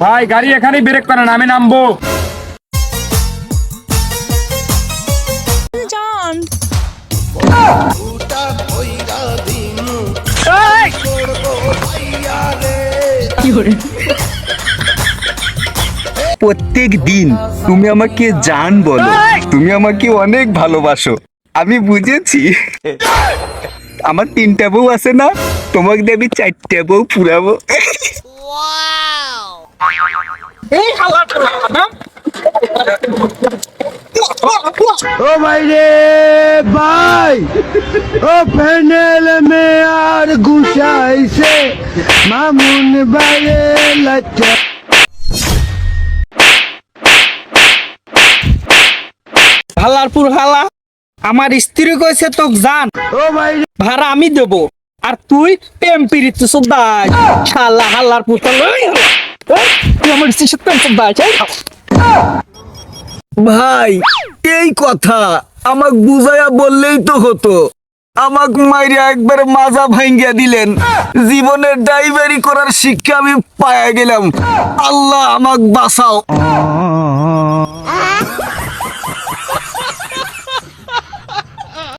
ভাই গাড়ি এখানে ব্রেক করেন আমি নামবো। জান। প্রত্যেক দিন তুমি আমাকে জান বলো তুমি আমাকে অনেক ভালোবাসো আমি বুঝেছি। আমার তিনটা বউ আছে না? তোমাকে আমি চারটা বউ পুরাবো। ও ভাই রে ভাই ও প্যানেল মে আর গুছাইছে মামুন বাইরে লাচ্চা হাল্লারপুর হালা আমার স্ত্রী কইছে তো জান ও ভাই ভাড়া আমি দেবো। আর তুই প্রেম পিরিত সদাই। শালা, ওই তুই আমার ভাই এই কথা আমাক বুঝাইয়া বললেই তো হতো। আমাক মাইরে একবার মাজা ভাঙ্গিয়া দিলেন। জীবনের ড্রাইভারি করার শিক্ষা আমি পায়া গেলাম। আল্লাহ আমাক বাঁচাও।